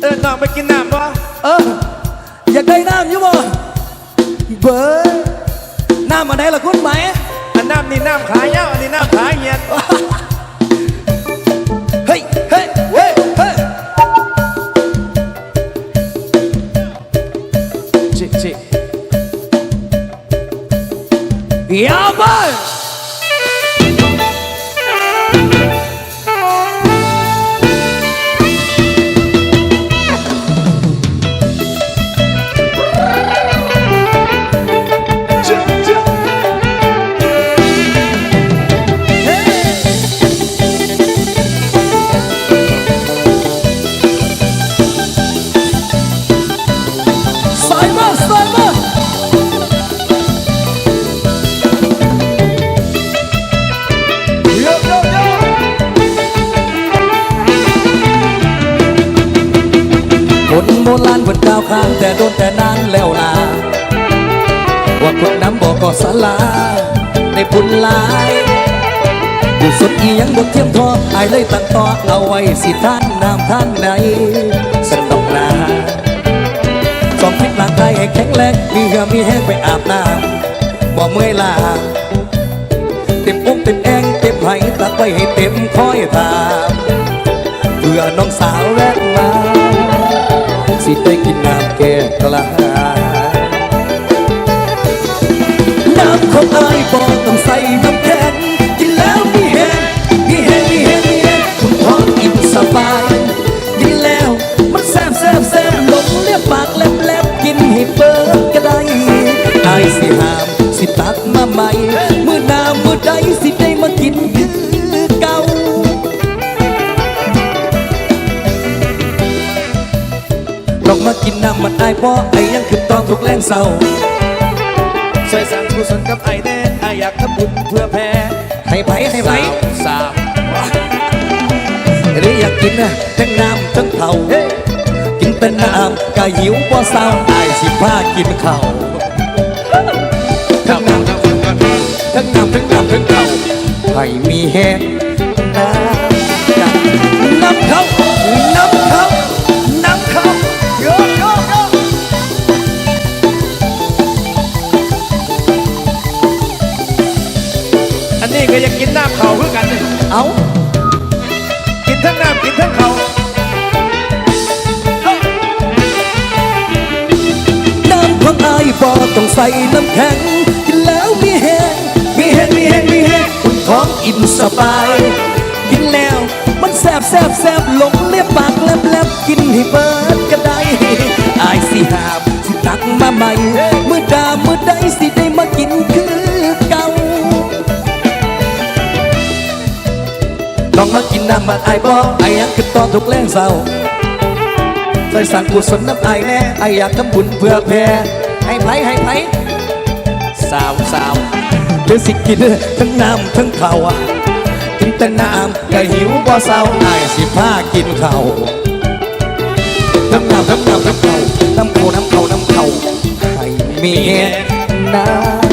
เออน้องไปกินน้ำบ่เอออยากได้น้ำอยู่บ่เบอร์น้ำมาไหนล่ะคุณไหมอันน้ำนี่น้ำขายเย้าอันนี้น้ำขายเหียนเฮ้ยเฮ้ยเฮ้ยเฮ้ยจิจิยาวไป แต่โดนแต่นานแล้วล่ะว่าคนน้ำบอกก็สลาในบุญลายอยู่สุดอียังบทเทียมทอไอายเลยตั้งต่อเอาไว้สิท่านน้ำท่านไหนสนอกนาสองพิษร่างกายให้แข็งแรงมีเหงื่อมีแห้งไปอาบน้ำบ่เมื่อยล้าเต็มอกเต็มแองเต็มไหตักไว้ให้เต็มคอยตามเพื่อน้องสาวแวะมา ได้กินน้ำแก่กลาน้ำของอายบ่ต้องใส่น้ำแข็งกินแล้วมีแห้งมีแห้งมีแห้งมีแห้งคุณท้องอิ่มสบายดีแล้วมันแซ่บแซ่บแซ่บลงเลียบปากแลบแลบกินให้เบิดก็ได้อายสิหามสิตักมาใหม่มือหน้ามือใดสิ ลองมากินน้ำมันอายพ่อไอ้ยังคือต้องทุกแรงเศร้าช่วยสร้างกุศลกับไอ้แน่ไอ้อยากทำบุญเพื่อแพ้ให้ไผให้ไผสาวหรืออยากกินนะทั้งน้ำทั้งเผากินแต่น้ำก็หิวบ่เศร้าอายสิพากินข้าวทำบุญทำบุญกันทั้งน้ำทั้งน้ำทั้งเผาให้มีแห้ง นนี้ก็อยากกินน้ำเขาเพื่อกัน เอากินทั้งน้ำกินทั้งเขาน้ำของอายบ่ต้องใส่น้ำแข็งกินแล้วมีแห้งมีแห้งมีแห้งมีแห้งคุณท้องอิ่มสบาย กินแล้วมันแซ่บแซ่บแซ่บหลงเลียบปากแลบแลบกินให้เบิดก็ได้อายสิหามสิตักมาใหม่ มันไอายบ่ไอายยังคือตอนทุกแรงเศร้าใส่สั่งกุศลน้ำไอายแน่ไอายอยากทำบุญเพื่อแผ่ให้ไผให้ไผสาวสาวเดี๋ยวสิกินทั้งน้ำทั้งข้าวกินแต่น้ำก็หิวบ่เศร้าไอายสิพากินข้าวทั้งน้ำทั้งน้ำทั้งข้าวน้ำข้าวน้ำข้าวน้ำข้าวให้มีน้ำ